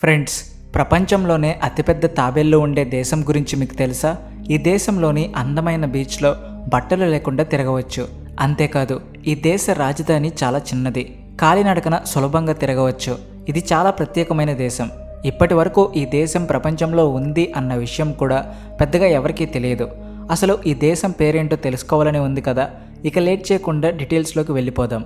Friends ప్రపంచంలోనే అతిపెద్ద తాబేల్లో ఉండే దేశం గురించి మీకు తెలుసా? ఈ దేశంలోని అందమైన బీచ్లో బట్టలు లేకుండా తిరగవచ్చు. అంతేకాదు ఈ దేశ రాజధాని చాలా చిన్నది. కాలినడకన సులభంగా తిరగవచ్చు. ఇది చాలా ప్రత్యేకమైన దేశం. ఇప్పటి వరకు ఈ దేశం ప్రపంచంలో ఉంది అన్న విషయం కూడా పెద్దగా ఎవరికీ తెలియదు. అసలు ఈ దేశం పేరేంటో తెలుసుకోవాలని ఉంది కదా? ఇక లేట్ చేయకుండా డీటెయిల్స్లోకి వెళ్ళిపోదాం.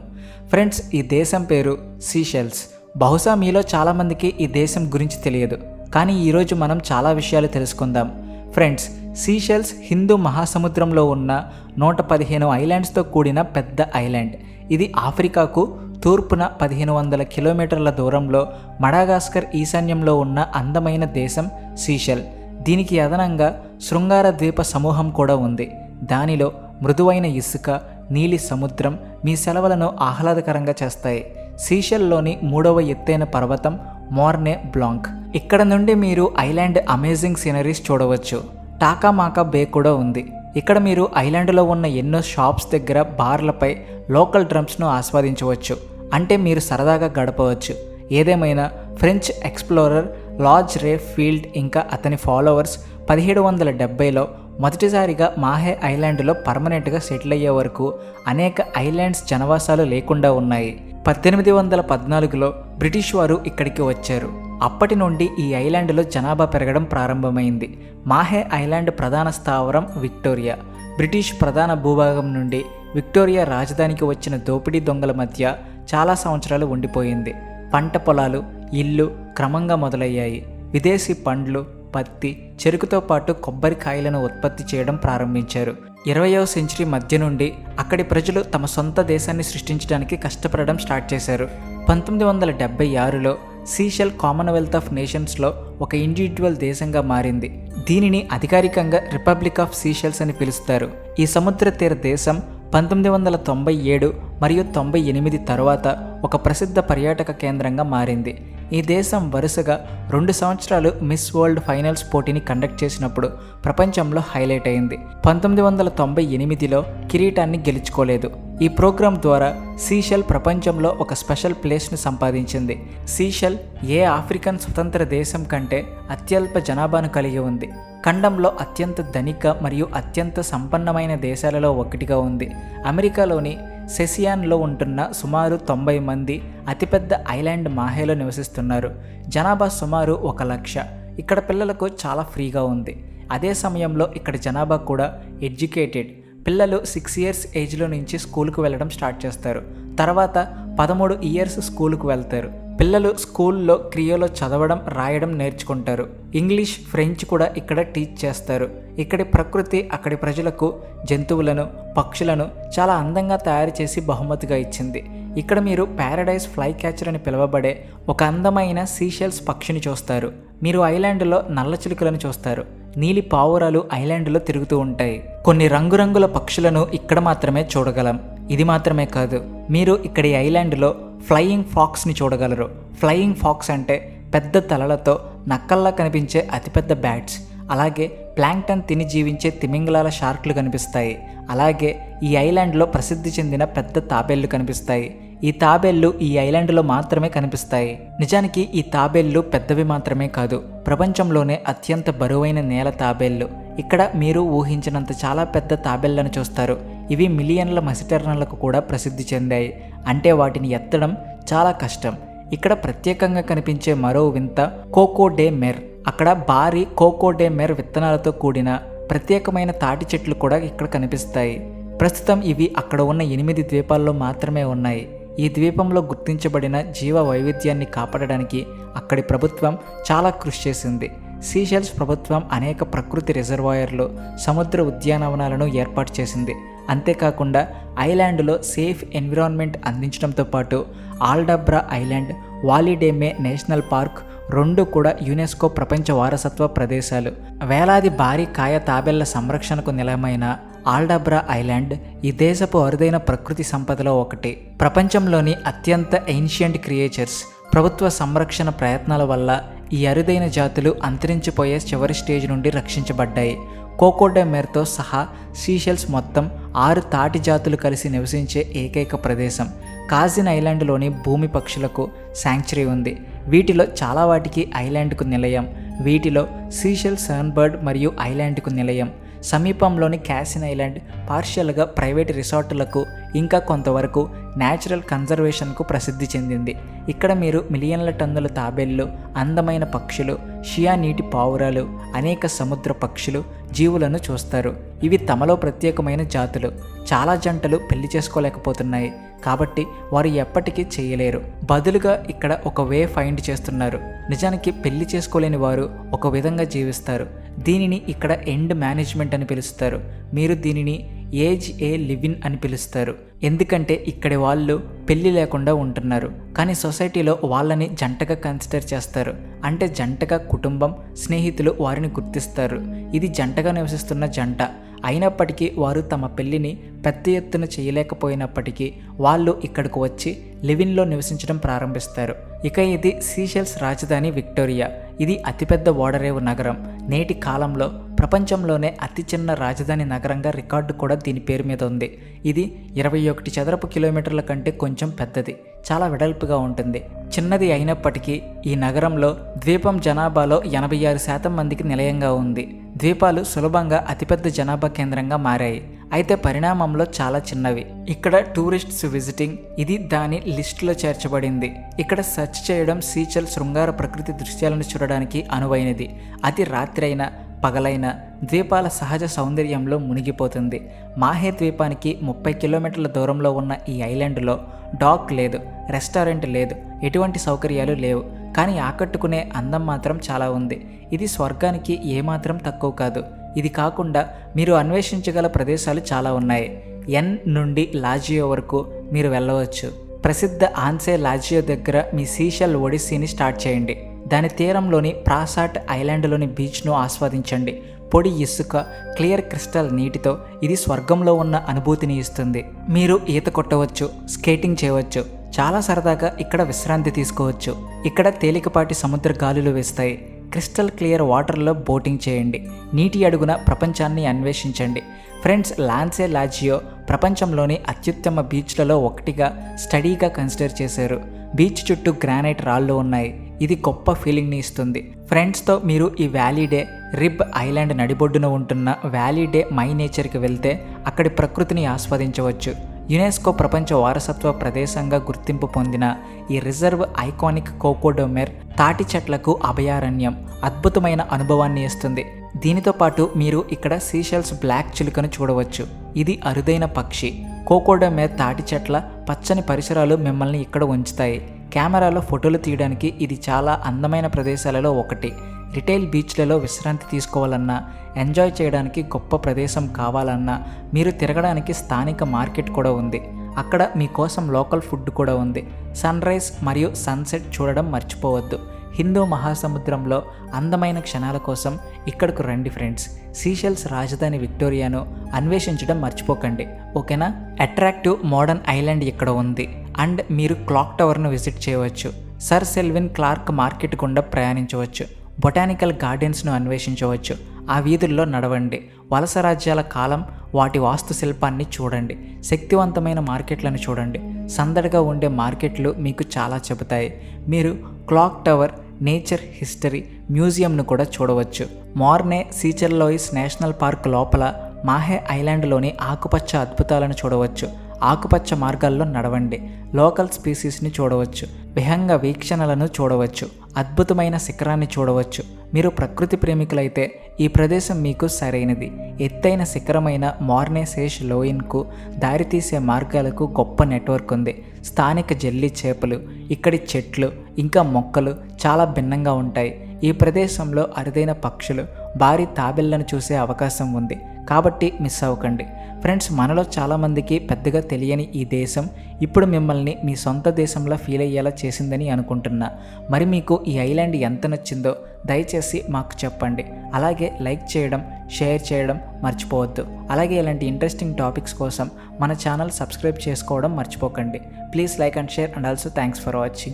ఫ్రెండ్స్ ఈ దేశం పేరు సీషెల్స్ బహుశా మీలో చాలామందికి ఈ దేశం గురించి తెలియదు. కానీ ఈరోజు మనం చాలా విషయాలు తెలుసుకుందాం. ఫ్రెండ్స్ సీషెల్స్ హిందూ మహాసముద్రంలో ఉన్న నూట పదిహేను ఐలాండ్స్తో కూడిన పెద్ద ఐలాండ్. ఇది ఆఫ్రికాకు తూర్పున పదిహేను వందల కిలోమీటర్ల దూరంలో మడాగాస్కర్ ఈశాన్యంలో ఉన్న అందమైన దేశం సీషెల్. దీనికి అదనంగా శృంగార ద్వీప సమూహం కూడా ఉంది. దానిలో మృదువైన ఇసుక నీలి సముద్రం మీ సెలవులను ఆహ్లాదకరంగా చేస్తాయి. సీషెల్లోని మూడవ ఎత్తైన పర్వతం మోర్నే బ్లాంక్. ఇక్కడ నుండి మీరు ఐలాండ్ అమేజింగ్ సీనరీస్ చూడవచ్చు. టాకామాకా బే కూడా ఉంది. ఇక్కడ మీరు ఐలాండ్లో ఉన్న ఎన్నో షాప్స్ దగ్గర బార్లపై లోకల్ డ్రమ్స్ను ఆస్వాదించవచ్చు. అంటే మీరు సరదాగా గడపవచ్చు. ఏదేమైనా ఫ్రెంచ్ ఎక్స్ప్లోరర్ లార్జ్ రే ఫీల్డ్ ఇంకా అతని ఫాలోవర్స్ పదిహేడు వందల డెబ్బైలో మొదటిసారిగా మాహే ఐలాండ్లో పర్మనెంట్గా సెటిల్ అయ్యే వరకు అనేక ఐలాండ్స్ జనవాసాలు లేకుండా ఉన్నాయి. పద్దెనిమిది వందల పద్నాలుగులో బ్రిటిష్ వారు ఇక్కడికి వచ్చారు. అప్పటి నుండి ఈ ఐలాండ్లో జనాభా పెరగడం ప్రారంభమైంది. మాహే ఐలాండ్ ప్రధాన స్థావరం విక్టోరియా. బ్రిటిష్ ప్రధాన భూభాగం నుండి విక్టోరియా రాజధానికి వచ్చిన దోపిడీ దొంగల మధ్య చాలా సంవత్సరాలు ఉండిపోయింది. పంట పొలాలు ఇల్లు క్రమంగా మొదలయ్యాయి. విదేశీ పండ్లు పత్తి చెరుకుతో పాటు కొబ్బరికాయలను ఉత్పత్తి చేయడం ప్రారంభించారు. ఇరవయవ సెంచరీ మధ్య నుండి అక్కడి ప్రజలు తమ సొంత దేశాన్ని సృష్టించడానికి కష్టపడడం స్టార్ట్ చేశారు. పంతొమ్మిది వందల డెబ్బై ఆరులో సీషెల్ కామన్వెల్త్ ఆఫ్ నేషన్స్లో ఒక ఇండివిజువల్ దేశంగా మారింది. దీనిని అధికారికంగా రిపబ్లిక్ ఆఫ్ సీషెల్స్ అని పిలుస్తారు. ఈ సముద్ర తీర దేశం పంతొమ్మిది వందల తొంభై ఏడు మరియు తొంభై ఎనిమిది తరువాత ఒక ప్రసిద్ధ పర్యాటక కేంద్రంగా మారింది. ఈ దేశం వరుసగా రెండు సంవత్సరాలు మిస్ వరల్డ్ ఫైనల్స్ పోటీని కండక్ట్ చేసినప్పుడు ప్రపంచంలో హైలైట్ అయింది. పంతొమ్మిది వందల తొంభై ఎనిమిదిలో కిరీటాన్ని గెలుచుకోలేదు. ఈ ప్రోగ్రాం ద్వారా సీషెల్ ప్రపంచంలో ఒక స్పెషల్ ప్లేస్ను సంపాదించింది. సీషెల్ ఏ ఆఫ్రికన్ స్వతంత్ర దేశం కంటే అత్యల్ప జనాభాను కలిగి ఉంది. ఖండంలో అత్యంత ధనిక మరియు అత్యంత సంపన్నమైన దేశాలలో ఒకటిగా ఉంది. అమెరికాలోని సెసియాన్లో ఉంటున్న సుమారు తొంభై మంది అతిపెద్ద ఐలాండ్ మాహేలో నివసిస్తున్నారు. జనాభా సుమారు ఒక లక్ష. ఇక్కడ పిల్లలకు చాలా ఫ్రీగా ఉంది. అదే సమయంలో ఇక్కడ జనాభా కూడా ఎడ్యుకేటెడ్. పిల్లలు సిక్స్ ఇయర్స్ ఏజ్లో నుంచి స్కూల్కు వెళ్ళడం స్టార్ట్ చేస్తారు. తర్వాత పదమూడు ఇయర్స్ స్కూల్కు వెళ్తారు. పిల్లలు స్కూల్లో క్రియలో చదవడం రాయడం నేర్చుకుంటారు. ఇంగ్లీష్ ఫ్రెంచ్ కూడా ఇక్కడ టీచ్ చేస్తారు. ఇక్కడి ప్రకృతి అక్కడి ప్రజలకు జంతువులను పక్షులను చాలా అందంగా తయారు చేసి బహుమతిగా ఇచ్చింది. ఇక్కడ మీరు ప్యారడైజ్ ఫ్లై క్యాచర్ అని పిలువబడే ఒక అందమైన సీషెల్స్ పక్షిని చూస్తారు. మీరు ఐలాండ్లో నల్ల చిలుకలను చూస్తారు. నీలి పావురాలు ఐలాండ్లో తిరుగుతూ ఉంటాయి. కొన్ని రంగురంగుల పక్షులను ఇక్కడ మాత్రమే చూడగలం. ఇది మాత్రమే కాదు మీరు ఇక్కడి ఐలాండ్లో ఫ్లయింగ్ ఫాక్స్ని చూడగలరు. ఫ్లయింగ్ ఫాక్స్ అంటే పెద్ద తలలతో నక్కల్లా కనిపించే అతిపెద్ద బ్యాట్స్. అలాగే ప్లాంక్టన్ తిని జీవించే తిమింగలాల షార్క్లు కనిపిస్తాయి. అలాగే ఈ ఐలాండ్లో ప్రసిద్ధి చెందిన పెద్ద తాబేళ్ళు కనిపిస్తాయి. ఈ తాబేళ్ళు ఈ ఐలాండ్లో మాత్రమే కనిపిస్తాయి. నిజానికి ఈ తాబేళ్ళు పెద్దవి మాత్రమే కాదు. ప్రపంచంలోనే అత్యంత బరువైన నేల తాబేళ్ళు. ఇక్కడ మీరు ఊహించినంత చాలా పెద్ద తాబేళ్ళను చూస్తారు. ఇవి మిలియన్ల మసిటర్నలకు కూడా ప్రసిద్ధి చెందాయి. అంటే వాటిని ఎత్తడం చాలా కష్టం. ఇక్కడ ప్రత్యేకంగా కనిపించే మరో వింత కోకో డే మెర్. అక్కడ భారీ కోకో డే మెర్ విత్తనాలతో కూడిన ప్రత్యేకమైన తాటి చెట్లు కూడా ఇక్కడ కనిపిస్తాయి. ప్రస్తుతం ఇవి అక్కడ ఉన్న ఎనిమిది ద్వీపాల్లో మాత్రమే ఉన్నాయి. ఈ ద్వీపంలో గుర్తించబడిన జీవ వైవిధ్యాన్ని కాపాడడానికి అక్కడి ప్రభుత్వం చాలా కృషి చేసింది. సీషెల్స్ ప్రభుత్వం అనేక ప్రకృతి రిజర్వాయర్లు సముద్ర ఉద్యానవనాలను ఏర్పాటు చేసింది. అంతేకాకుండా ఐలాండ్లో సేఫ్ ఎన్విరాన్మెంట్ అందించడంతో పాటు ఆల్డబ్రా ఐలాండ్ వాలిడేమే నేషనల్ పార్క్ రెండు కూడా యునెస్కో ప్రపంచ వారసత్వ ప్రదేశాలు. వేలాది భారీ కాయ తాబెళ్ళ సంరక్షణకు నిలయమైన ఆల్డబ్రా ఐలాండ్ ఈ దేశపు అరుదైన ప్రకృతి సంపదలో ఒకటి. ప్రపంచంలోని అత్యంత ఏన్షియంట్ క్రియేచర్స్ ప్రభుత్వ సంరక్షణ ప్రయత్నాల వల్ల ఈ అరుదైన జాతులు అంతరించిపోయే చివరి స్టేజ్ నుండి రక్షించబడ్డాయి. కోకోడెమెర్తో సహా సీషెల్స్ మొత్తం ఆరు తాటి జాతులు కలిసి నివసించే ఏకైక ప్రదేశం. కాజిన్ ఐలాండ్లోని భూమి పక్షులకు శాంక్చురీ ఉంది. వీటిలో చాలా వాటికి ఐలాండ్కు నిలయం. వీటిలో సీషెల్ సన్బర్డ్ మరియు ఐలాండ్కు నిలయం. సమీపంలోని క్యాసిన్ ఐలాండ్ పార్షియల్గా ప్రైవేట్ రిసార్టులకు ఇంకా కొంతవరకు న్యాచురల్ కన్జర్వేషన్కు ప్రసిద్ధి చెందింది. ఇక్కడ మీరు మిలియన్ల టన్నుల తాబేళ్ళు అందమైన పక్షులు షియా నీటి పావురాలు అనేక సముద్ర పక్షులు జీవులను చూస్తారు. ఇవి తమలో ప్రత్యేకమైన జాతులు. చాలా జంటలు పెళ్ళి చేసుకోలేకపోతున్నాయి. కాబట్టి వారు ఎప్పటికీ చేయలేరు. బదులుగా ఇక్కడ ఒక వే ఫైండ్ చేస్తున్నారు. నిజానికి పెళ్ళి చేసుకోలేని వారు ఒక విధంగా జీవిస్తారు. దీనిని ఇక్కడ ఎండ్ మేనేజ్మెంట్ అని పిలుస్తారు. మీరు దీనిని ఏజ్ ఏ లివిన్ అని పిలుస్తారు. ఎందుకంటే ఇక్కడి వాళ్ళు పెళ్ళి లేకుండా ఉంటున్నారు. కానీ సొసైటీలో వాళ్ళని జంటగా కన్సిడర్ చేస్తారు. అంటే జంటగా కుటుంబం స్నేహితులు వారిని గుర్తిస్తారు. ఇది జంటగా నివసిస్తున్న జంట. అయినప్పటికీ వారు తమ పెళ్ళిని పెద్ద ఎత్తున చేయలేకపోయినప్పటికీ వాళ్ళు ఇక్కడికి వచ్చి లివిన్లో నివసించడం ప్రారంభిస్తారు. ఇక ఇది సీషెల్స్ రాజధాని విక్టోరియా. ఇది అతిపెద్ద ఓడరేవు నగరం. నేటి కాలంలో ప్రపంచంలోనే అతి చిన్న రాజధాని నగరంగా రికార్డు కూడా దీని పేరు మీద ఉంది. ఇది ఇరవై ఒకటి చదరపు కిలోమీటర్ల కంటే కొంచెం పెద్దది. చాలా వెడల్పుగా ఉంటుంది. చిన్నది అయినప్పటికీ ఈ నగరంలో ద్వీపం జనాభాలో ఎనభై ఆరు శాతం మందికి నిలయంగా ఉంది. ద్వీపాలు సులభంగా అతిపెద్ద జనాభా కేంద్రంగా మారాయి. అయితే పరిణామంలో చాలా చిన్నవి. ఇక్కడ టూరిస్ట్స్ విజిటింగ్ ఇది దాని లిస్టులో చేర్చబడింది. ఇక్కడ సెర్చ్ చేయడం సీచల్ శృంగార ప్రకృతి దృశ్యాలను చూడడానికి అనువైనది. అది రాత్రైన పగలైన ద్వీపాల సహజ సౌందర్యంలో మునిగిపోతుంది. మాహే ద్వీపానికి ముప్పై కిలోమీటర్ల దూరంలో ఉన్న ఈ ఐలాండ్లో డాక్ లేదు రెస్టారెంట్ లేదు ఎటువంటి సౌకర్యాలు లేవు. కానీ ఆకట్టుకునే అందం మాత్రం చాలా ఉంది. ఇది స్వర్గానికి ఏమాత్రం తక్కువ కాదు. ఇది కాకుండా మీరు అన్వేషించగల ప్రదేశాలు చాలా ఉన్నాయి. ఎన్ నుండి లాజియో వరకు మీరు వెళ్ళవచ్చు. ప్రసిద్ధ ఆన్సే లాజియో దగ్గర మీ సీషల్ ఒడిస్సీని స్టార్ట్ చేయండి. దాని తీరంలోని ప్రాసాట్ ఐలాండ్లోని బీచ్ను ఆస్వాదించండి. పొడి ఇసుక క్లియర్ క్రిస్టల్ నీటితో ఇది స్వర్గంలో ఉన్న అనుభూతిని ఇస్తుంది. మీరు ఈత కొట్టవచ్చు స్కేటింగ్ చేయవచ్చు చాలా సరదాగా ఇక్కడ విశ్రాంతి తీసుకోవచ్చు. ఇక్కడ తేలికపాటి సముద్ర గాలులు వేస్తాయి. క్రిస్టల్ క్లియర్ వాటర్లో బోటింగ్ చేయండి. నీటి అడుగున ప్రపంచాన్ని అన్వేషించండి. ఫ్రెండ్స్ లాన్సే లాజియో ప్రపంచంలోని అత్యుత్తమ బీచ్లలో ఒకటిగా స్టడీగా కన్సిడర్ చేశారు. బీచ్ చుట్టూ గ్రానైట్ రాళ్ళు ఉన్నాయి. ఇది గొప్ప ఫీలింగ్ని ఇస్తుంది. ఫ్రెండ్స్తో మీరు ఈ వ్యాలీ డే రిబ్ ఐలాండ్ నడిబొడ్డున ఉంటున్న వ్యాలీ డే మై నేచర్కి వెళ్తే అక్కడి ప్రకృతిని ఆస్వాదించవచ్చు. యునెస్కో ప్రపంచ వారసత్వ ప్రదేశంగా గుర్తింపు పొందిన ఈ రిజర్వ్ ఐకానిక్ కోకోడోమెర్ తాటి చెట్లకు అభయారణ్యం అద్భుతమైన అనుభవాన్ని ఇస్తుంది. దీనితో పాటు మీరు ఇక్కడ సీషెల్స్ బ్లాక్ చిలుకను చూడవచ్చు. ఇది అరుదైన పక్షి. కోకోడోమెర్ తాటి చెట్ల పచ్చని పరిసరాలు మిమ్మల్ని ఇక్కడ ఉంచుతాయి. కెమెరాలో ఫోటోలు తీయడానికి ఇది చాలా అందమైన ప్రదేశాలలో ఒకటి. రిటైల్ బీచ్లలో విశ్రాంతి తీసుకోవాలన్నా ఎంజాయ్ చేయడానికి గొప్ప ప్రదేశం కావాలన్నా మీరు తిరగడానికి స్థానిక మార్కెట్ కూడా ఉంది. అక్కడ మీకోసం లోకల్ ఫుడ్ కూడా ఉంది. సన్ రైజ్ మరియు సన్సెట్ చూడడం మర్చిపోవద్దు. హిందూ మహాసముద్రంలో అందమైన క్షణాల కోసం ఇక్కడకు రండి ఫ్రెండ్స్. సీషెల్స్ రాజధాని విక్టోరియాను అన్వేషించడం మర్చిపోకండి. ఓకేనా? అట్రాక్టివ్ మోడర్న్ ఐలాండ్ ఇక్కడ ఉంది. అండ్ మీరు క్లాక్ టవర్ను విజిట్ చేయవచ్చు. సర్ సెల్విన్ క్లార్క్ మార్కెట్ గుండా ప్రయాణించవచ్చు. బొటానికల్ గార్డెన్స్ను అన్వేషించవచ్చు. ఆ వీధుల్లో నడవండి. వలస రాజ్యాల కాలం వాటి వాస్తుశిల్పాన్ని చూడండి. శక్తివంతమైన మార్కెట్లను చూడండి. సందడిగా ఉండే మార్కెట్లు మీకు చాలా చెబుతాయి. మీరు క్లాక్ టవర్ నేచర్ హిస్టరీ మ్యూజియంను కూడా చూడవచ్చు. మార్నే సీచర్లోయిస్ నేషనల్ పార్క్ లోపల మాహే ఐలాండ్లోని ఆకుపచ్చ అద్భుతాలను చూడవచ్చు. ఆకుపచ్చ మార్గాల్లో నడవండి. లోకల్ స్పీసీస్ని చూడవచ్చు. విహంగ వీక్షణలను చూడవచ్చు అద్భుతమైన శిఖరాన్ని చూడవచ్చు. మీరు ప్రకృతి ప్రేమికులైతే ఈ ప్రదేశం మీకు సరైనది. ఎత్తైన శిఖరమైన మార్నేసేష్ లోయిన్కు దారితీసే మార్గాలకు గొప్ప నెట్వర్క్ ఉంది. స్థానిక జల్లి చేపలు ఇక్కడి చెట్లు ఇంకా మొక్కలు చాలా భిన్నంగా ఉంటాయి. ఈ ప్రదేశంలో అరుదైన పక్షులు భారీ తాబెళ్ళను చూసే అవకాశం ఉంది. కాబట్టి మిస్ అవ్వకండి. ఫ్రెండ్స్ మనలో చాలామందికి పెద్దగా తెలియని ఈ దేశం ఇప్పుడు మిమ్మల్ని మీ సొంత దేశంలో ఫీల్ అయ్యేలా చేసిందని అనుకుంటున్నా. మరి మీకు ఈ ఐలాండ్ ఎంత నచ్చిందో దయచేసి మాకు చెప్పండి. అలాగే లైక్ చేయడం షేర్ చేయడం మర్చిపోవద్దు. అలాగే ఇలాంటి ఇంట్రెస్టింగ్ టాపిక్స్ కోసం మన ఛానల్ సబ్స్క్రైబ్ చేసుకోవడం మర్చిపోకండి. Please like and share and also thanks for watching.